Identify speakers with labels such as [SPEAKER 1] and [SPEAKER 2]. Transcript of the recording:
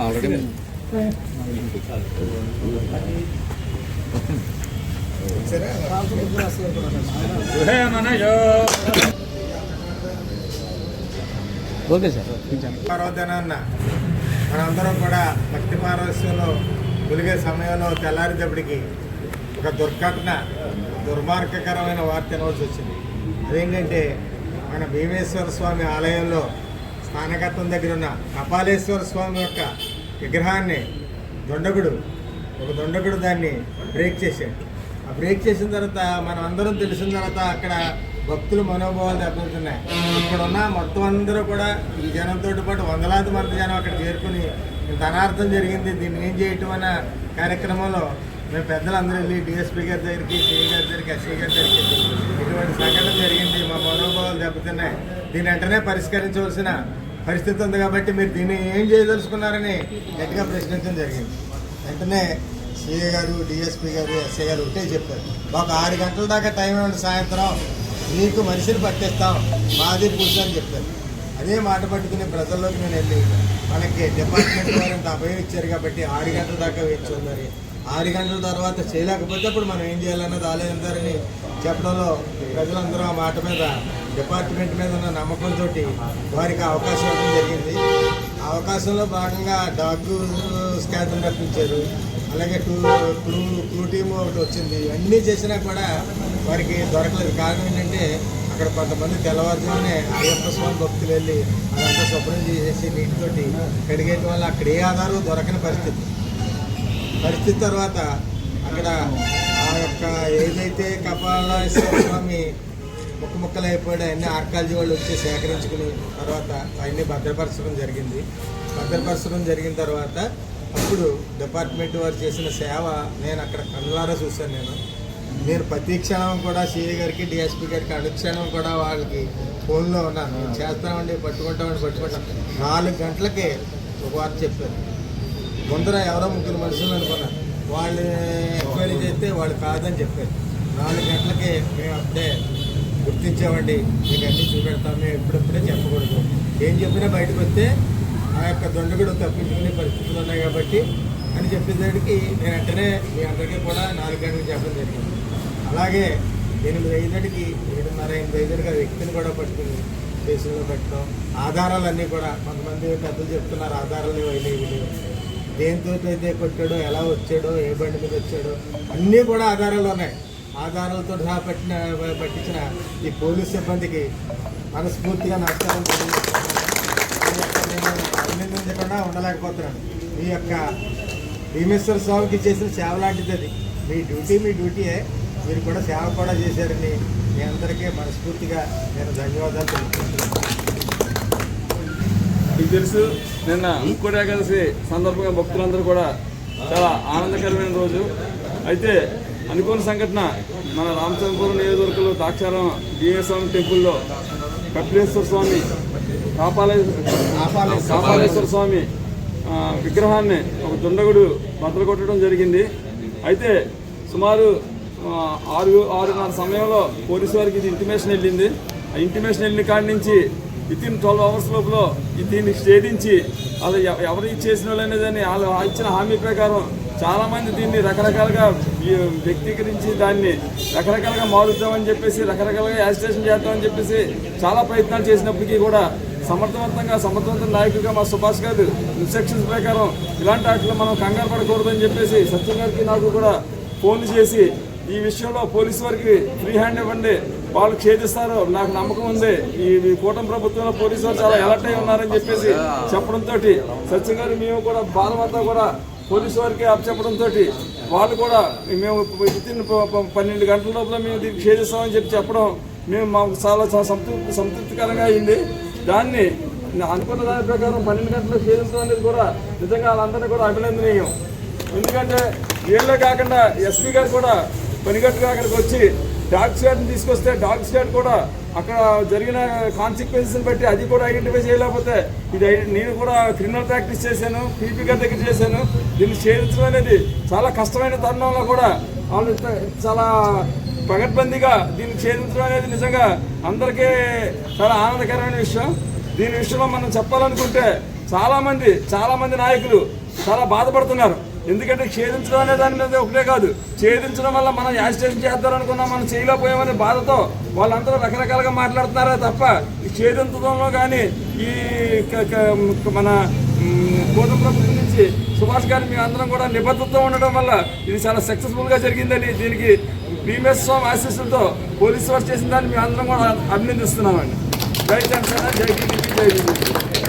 [SPEAKER 1] Already okay sir.
[SPEAKER 2] పర్వదనాన్న మనందరం కూడా భక్తి పారవస్యంలో వెలిగే సమయంలో తెల్లారేటప్పటికి ఒక దుర్ఘటన దుర్మార్గకరమైన వార్త అనవలసి వచ్చింది. అదేంటంటే మన భీమేశ్వర స్వామి ఆలయంలో స్థానకత్వం దగ్గర ఉన్న కపాలేశ్వర స్వామి యొక్క విగ్రహాన్ని దొండగుడు ఒక దొండగుడు దాన్ని బ్రేక్ చేశాడు. ఆ బ్రేక్ చేసిన తర్వాత మనం అందరం తెలిసిన తర్వాత అక్కడ భక్తుల మనోభావాలు దెబ్బతిన్నాయి ఇక్కడ ఉన్న మొత్తం అందరూ కూడా ఈ జనంతో పాటు వందలాది మంది జనం అక్కడ చేరుకుని ఇంత అనార్థం జరిగింది. దీన్ని ఏం చేయటం అన్న కార్యక్రమంలో మేము పెద్దలందరూ వెళ్ళి డిఎస్పీ గారి దగ్గరికి సిఐ గారి దగ్గరికి ఎస్ఐ గారి దగ్గరికి ఇటువంటి సంఘటన జరిగింది. మా మనోభావాలు దెబ్బతిన్నాయి. దీని వెంటనే పరిష్కరించవలసిన పరిస్థితి ఉంది కాబట్టి మీరు దీన్ని ఏం చేయదలుచుకున్నారని గట్టిగా ప్రశ్నించడం జరిగింది. వెంటనే సిఏ గారు డిఎస్పీ గారు ఎస్ఐ గారు ఒకటే చెప్పారు. ఒక ఆరు గంటల దాకా టైం ఇవ్వండి సాయంత్రం. మీకు మనిషిని పట్టిస్తాం. మాది పూజ అని చెప్పారు. అదే మాట పట్టుకుని ప్రజల్లోకి నేను వెళ్ళి మనకి డిపార్ట్మెంట్ వారు ఇంత అభయం ఇచ్చారు కాబట్టి ఆరు గంటల దాకా వేచి ఉన్నారు ఆరు గంటల తర్వాత చేయలేకపోతే అప్పుడు మనం ఏం చేయాలన్నది ఆలోచించారని చెప్పడంలో ప్రజలందరూ ఆ మాట మీద డిపార్ట్మెంట్ మీద ఉన్న నమ్మకంతో వారికి అవకాశం ఇవ్వడం జరిగింది. ఆ అవకాశంలో భాగంగా డాగ్ స్కాన్ రప్పించారు. అలాగే టూ క్లూ క్లూ టీమ్ ఒకటి వచ్చింది. అన్నీ చేసినా కూడా వారికి దొరకలేదు. కారణం ఏంటంటే అక్కడ కొంతమంది తెల్లవారుజామునే అయ్యప్ప స్వామి భక్తులు వెళ్ళి అదంతా శుభ్రం చేసేసి నీటితోటి కడిగేయటం వల్ల అక్కడ ఏ ఆధారం దొరకని పరిస్థితి. పరిస్థితి తర్వాత అక్కడ ఆ యొక్క ఏదైతే కపాలేశ్వర స్వామి ముక్క ముక్కలు అయిపోయాడు అన్ని ఆర్కాలజీ వాళ్ళు వచ్చి సేకరించుకుని తర్వాత అవన్నీ భద్రపరచడం జరిగింది. భద్రపరచడం జరిగిన తర్వాత అప్పుడు డిపార్ట్మెంట్ వారు చేసిన సేవ నేను అక్కడ కళ్ళారా చూశాను నేను. నేను ప్రతి క్షణం కూడా సిఐ గారికి డిఎస్పీ గారికి అనుక్షణం కూడా వాళ్ళకి ఫోన్లో ఉన్నాను. చేస్తామండి పట్టుకుంటామండి పట్టుకుంటాం. నాలుగు గంటలకే ఒక వారు చెప్పారు. ముందర ఎవరో ముగ్గురు మనుషులు అనుకున్నా. వాళ్ళు ఎంక్వైరీ చేస్తే వాళ్ళు కాదని చెప్పారు. నాలుగు గంటలకి మేము అప్పుడే గుర్తించామండి మీకు అన్నీ చూపెడతాం మేము ఎప్పుడప్పుడే చెప్పకూడదు. ఏం చెప్పినా బయటకు వస్తే ఆ యొక్క దొండగుడు తప్పించుకునే పరిస్థితులు ఉన్నాయి కాబట్టి అని చెప్పేసరికి నేను వెంటనే మీ అందరికీ కూడా నాలుగు గంటలకు చెప్పడం జరిగింది. అలాగే ఎనిమిది ఐదుకి ఏడున్నర ఎనిమిది ఐదుగా వ్యక్తిని కూడా పట్టుకుని కేసులో పెట్టడం. ఆధారాలన్నీ కూడా కొంతమంది పెద్దలు చెప్తున్నారు ఆధారాలు లేవు లేవు దేంతో అయితే కొట్టాడో ఎలా వచ్చాడో ఏ బండి మీద వచ్చాడో అన్నీ కూడా ఆధారాలు ఉన్నాయి ఆధారాలతో సహా పట్టిన పట్టించిన ఈ పోలీస్ సిబ్బందికి మనస్ఫూర్తిగా నమస్కారం అభినందించకుండా ఉండలేకపోతున్నాను. మీ యొక్క భీమేశ్వర స్వామికి చేసిన సేవ లాంటిది అది. మీ డ్యూటీ మీ డ్యూటీయే. మీరు కూడా సేవ కూడా చేశారని మీ అందరికీ మనస్ఫూర్తిగా నేను ధన్యవాదాలు తెలుపుకుంటున్నాను
[SPEAKER 1] మీకు తెలుసు నిన్న ఇంకోటి ఏకాదశి సందర్భంగా భక్తులందరూ కూడా చాలా ఆనందకరమైన రోజు. అయితే అనుకోని సంఘటన మన రామచంద్రపురం నియోజకవర్గంలో దాక్షారం స్వామి టెంపుల్లో కపిలేశ్వర స్వామి కాపాలే కాపాలేశ్వర స్వామి విగ్రహాన్ని ఒక దుండగుడు బద్దలు కొట్టడం జరిగింది. అయితే సుమారు ఆరు ఆరున్నర సమయంలో పోలీసు వారికి ఇది ఇంటిమేషన్ వెళ్ళింది. ఆ ఇంటిమేషన్ వెళ్ళిన కాడి నుంచి విత్ ఇన్ ట్వెల్వ్ అవర్స్ లోపల ఈ దీన్ని ఛేదించి వాళ్ళు ఎవరు చేసిన వాళ్ళు అనేదని వాళ్ళు ఇచ్చిన హామీ ప్రకారం చాలామంది దీన్ని రకరకాలుగా వ్యక్తీకరించి దాన్ని రకరకాలుగా మారుద్దామని చెప్పేసి రకరకాలుగా యాజిటేషన్ చేద్దామని చెప్పేసి చాలా ప్రయత్నాలు చేసినప్పటికీ కూడా సమర్థవంతంగా సమర్థవంత నాయకుడిగా మా సుభాష్ గారు ఇన్స్ట్రక్షన్స్ ప్రకారం ఇలాంటి వాటిలో మనం కంగారు పడకూడదని చెప్పేసి సత్యం గారికి నాకు కూడా ఫోన్ చేసి ఈ విషయంలో పోలీసు వారికి ఫ్రీ హ్యాండ్ ఇవ్వండి. వాళ్ళు ఛేదిస్తారు. నాకు నమ్మకం ఉంది. ఈ కూటమి ప్రభుత్వంలో పోలీసు వారు చాలా అలర్ట్ అయి ఉన్నారని చెప్పేసి చెప్పడంతో సత్యం గారు మేము కూడా బాధమంతా కూడా పోలీసు వారికి అప్పచెప్పడంతో వాళ్ళు కూడా మేము విత్ ఇన్ పన్నెండు గంటల లోపల మేము దీన్ని ఛేదిస్తామని చెప్పి చెప్పడం మేము మాకు చాలా సంతృప్తి సంతృప్తికరంగా అయింది. దాన్ని అనుకున్న దాని ప్రకారం పన్నెండు గంటలకు ఛేదించడం అనేది కూడా నిజంగా వాళ్ళందరినీ కూడా అభినందనీయం. ఎందుకంటే వీళ్ళే కాకుండా ఎస్పీ గారు కూడా పనిగట్టుగా అక్కడికి వచ్చి డాగ్ స్క్వాడ్ని తీసుకొస్తే డాగ్ స్క్వాడ్ కూడా అక్కడ జరిగిన కాన్సిక్వెన్సెస్ని బట్టి అది కూడా ఐడెంటిఫై చేయలేకపోతే ఇది నేను కూడా క్రిమినల్ ప్రాక్టీస్ చేశాను పీపీ గారి దగ్గర చేశాను. దీన్ని ఛేదించడం అనేది చాలా కష్టమైన తరుణంలో కూడా వాళ్ళు చాలా పగడ్బందీగా దీన్ని ఛేదించడం అనేది నిజంగా అందరికీ చాలా ఆనందకరమైన విషయం. దీని విషయంలో మనం చెప్పాలనుకుంటే చాలామంది చాలామంది నాయకులు చాలా బాధపడుతున్నారు. ఎందుకంటే ఛేదించడం అనే దాని మీద ఒకటే కాదు. ఛేదించడం వల్ల మనం యాజిటేషన్ చేద్దామనుకున్నాం మనం చేయలేకపోయామనే బాధతో వాళ్ళందరూ రకరకాలుగా మాట్లాడుతున్నారే తప్ప ఈ ఛేదించడంలో కానీ ఈ మన మ్, కూటమి ప్రభుత్వం నుంచి సుభాష్ గారి మీ అందరం కూడా నిబద్ధతతో ఉండడం వల్ల ఇది చాలా సక్సెస్ఫుల్గా జరిగిందని దీనికి భీమేశ్వర స్వామి ఆశీస్సులతో పోలీసు వారు చేసిన దాన్ని మేము అందరం కూడా అభినందిస్తున్నామండి. జై జనసేన జై టీడీపీ జై బీజేపీ